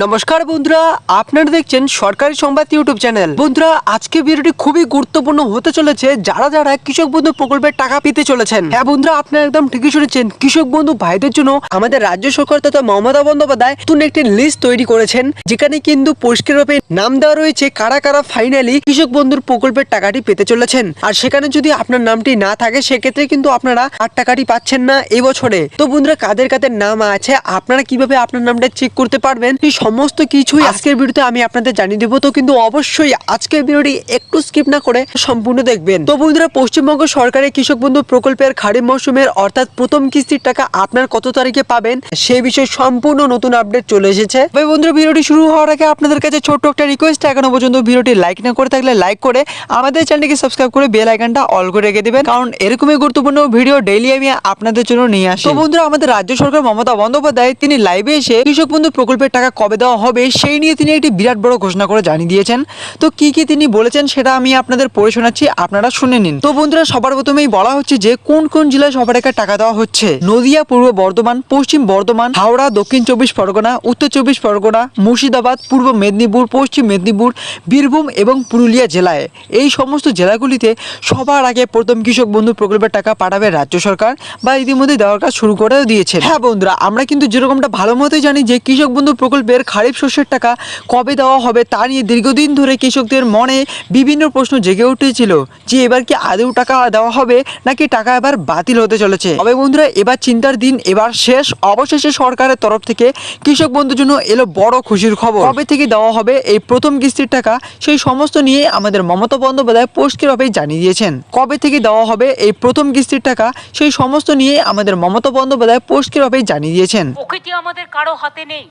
নমস্কার বন্ধুরা, আপনারা দেখছেন সরকারি সংবাদ ইউটিউব চ্যানেল। বন্ধুরা, আজকে ভিডিওটি খুবই গুরুত্বপূর্ণ হতে চলেছে, যারা যারা কৃষক বন্ধু প্রকল্পের টাকা পেতে চলেছেন। হ্যাঁ বন্ধুরা, আপনারা একদম ঠিকই শুনেছেন, কৃষক বন্ধু ভাইদের জন্য আমাদের রাজ্য সরকার তথা মমতা বন্দ্যোপাধ্যায় নতুন একটি লিস্ট তৈরি করেছেন, যেখানে কিন্তু পরিষ্কারভাবে নাম দেওয়া রয়েছে কারা কারা ফাইনালি কৃষক বন্ধুর প্রকল্পের টাকাটি পেতে চলেছেন। আর সেখানে যদি আপনার নামটি না থাকে, সেক্ষেত্রে কিন্তু আপনারা আর টাকাটি পাচ্ছেন না এই বছরে তো বন্ধুরা, কাদের কাদের নাম আছে, আপনারা কীভাবে আপনার নামটা চেক করতে পারবেন সমস্ত কিছুই আজকের ভিডিওতে আমি আপনাদের জানিয়ে দেবো। তো কিন্তু অবশ্যই আজকের ভিডিওটি একটু স্কিপ না করে সম্পূর্ণ দেখবেন। তো বন্ধুরা পশ্চিমবঙ্গ সরকারের কৃষক বন্ধু প্রকল্পের খারিফ মৌসুমের অর্থাৎ প্রথম কিস্তির টাকা আপনার কত তারিখে পাবেন সেই বিষয়ে সম্পূর্ণ নতুন আপডেট চলে এসেছে। তবে বন্ধুরা ভিডিওটি শুরু হওয়ার আগে আপনাদের কাছে ছোট্ট একটা রিকোয়েস্ট এখনও পর্যন্ত ভিডিওটি লাইক না করে থাকলে লাইক করে আমাদের চ্যানেলটিকে সাবস্ক্রাইব করে বেল আইকনটা অল করে রেখে দেবেন। কারণ এরকমই গুরুত্বপূর্ণ ভিডিও ডেইলি আমি আপনাদের জন্য নিয়ে আসি। তো বন্ধুরা আমাদের রাজ্য সরকার মমতা বন্দ্যোপাধ্যায় তিনি লাইভে এসে কৃষক বন্ধু প্রকল্পের টাকা কবে দেওয়া হবে, সেই নিয়ে তিনি একটি বিরাট বড় ঘোষণা করে জানিয়ে দিয়েছেন। তো কি কি তিনি বলেছেন সেটা আমি আপনাদের পড়ে শোনাচ্ছি, আপনারা শুনে নিন। তো বন্ধুরা, সবার প্রথমেই বলা হচ্ছে যে, কোন কোন জেলায় সবার টাকা টাকা দেওয়া হচ্ছে? নদিয়া, পূর্ব বর্ধমান, পশ্চিম বর্ধমান, হাওড়া, দক্ষিণ চব্বিশ পরগনা, উত্তর চব্বিশ পরগনা, মুর্শিদাবাদ, পূর্ব মেদিনীপুর, পশ্চিম মেদিনীপুর, বীরভূম এবং পুরুলিয়া জেলায়। এই সমস্ত জেলাগুলিতে সবার আগে প্রথম কৃষক বন্ধু প্রকল্পের টাকা পাঠাবে রাজ্য সরকার বা ইতিমধ্যে দেওয়ার কাজ শুরু করে দিয়েছে হ্যাঁ বন্ধুরা, আমরা কিন্তু যেরকমটা ভালো মতোই জানি যে, কৃষক বন্ধু প্রকল্পের খারিফ শস্যের টাকা কবে দেওয়া হবে তা নিয়ে দীর্ঘদিন ধরে কৃষকদের মনে বিভিন্ন প্রশ্ন জেগে উঠেছিল। যে এবার কি আদৌ টাকা দেওয়া হবে নাকি টাকা এবার বাতিল হতে চলেছে? তবে বন্ধুরা, এবার চিন্তার দিন এবার শেষ। অবশেষে সরকারের তরফ থেকে কৃষক বন্ধুর জন্য এলো বড় খুশির খবর। কবে থেকে দেওয়া হবে এই প্রথম কিস্তির টাকা, সেই সমস্ত নিয়ে আমাদের মমতা বন্দ্যোপাধ্যায় পোস্টের অফিস জানিয়ে দিয়েছেন। কবে থেকে দেওয়া হবে এই প্রথম কিস্তির টাকা, সেই সমস্ত নিয়ে আমাদের মমতা বন্দ্যোপাধ্যায় পোস্টের অফিস জানিয়ে দিয়েছেন। প্রকৃতি আমাদের কারও হাতে নেই।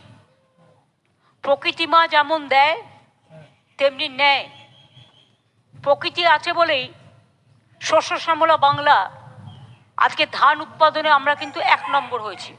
প্রকৃতি মা যেমন দেয়, তেমনি নেয়। প্রকৃতি আছে বলেই শস্য শ্যামলা বাংলা, আজকে ধান উৎপাদনে আমরা কিন্তু এক নম্বর হয়েছি।